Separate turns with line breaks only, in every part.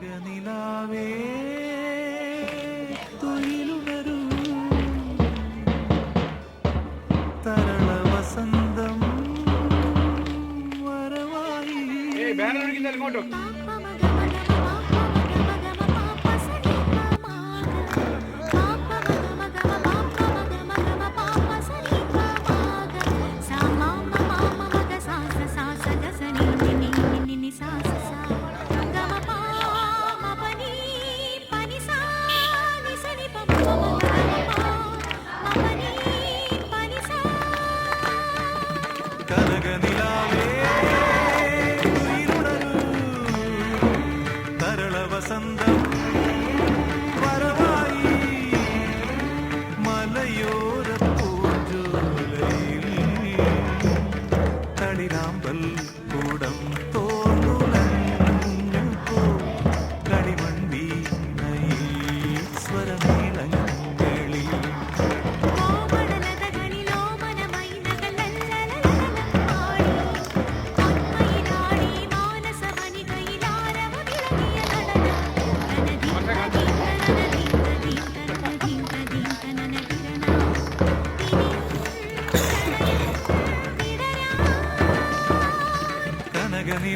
കനകനിലാവേ തുയിലുണരൂ തരള വസന്തം വരവായി
ബാനർ ഇങ്ങോട്ടും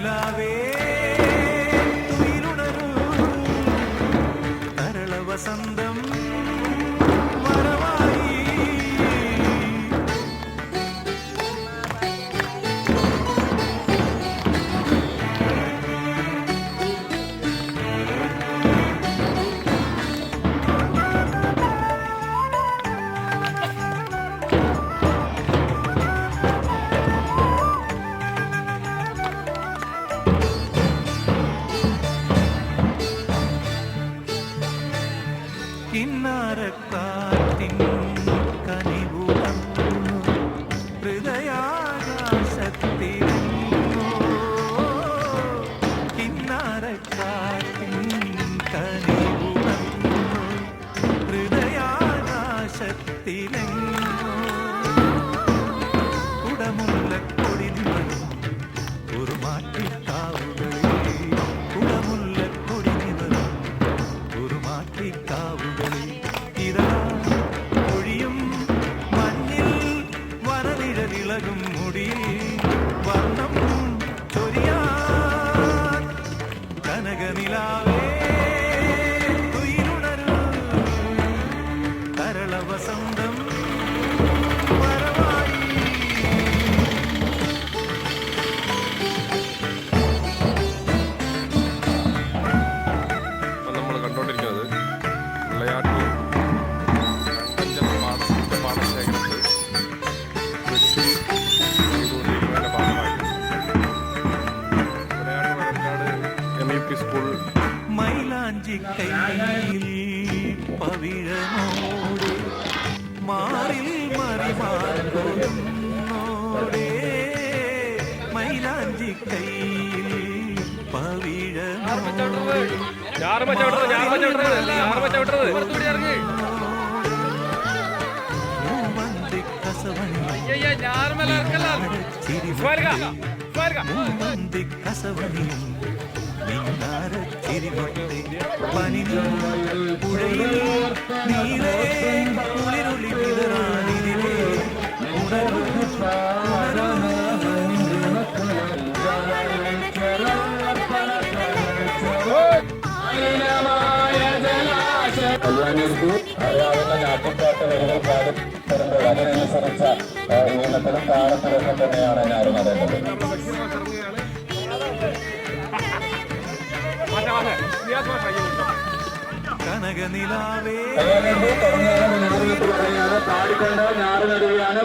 കനകനിലാവേ കിന്നാരക്കാറ്റിൻ കനിവുണർന്നു ഹൃദയാകാശത്തിലെങ്ങോ കനകനിലാവേ പവിഴനോട് മാറിൽ മറിമാറോടെ മൈലാഞ്ചി കയ്യിൽ പവിഴമോടെ കസവണിയും ചിരിമൊട്ടെ പനിനീർ പുഴയിൽ നീളേ കുളിരുളി വിതറാനിതിലേ ഉണരൂ
അറിയാവുന്ന നാട്ടുപാട്ട് വരികൾ പാടി അതിനനുസരിച്ച ഈണത്തിലും താളത്തിലൊക്കെ തന്നെയാണ് ഞാനും അതേണ്ടത്
കനകനിലാവേ
പാടിക്കൊണ്ട് ഞാറ് നടുകയാണ്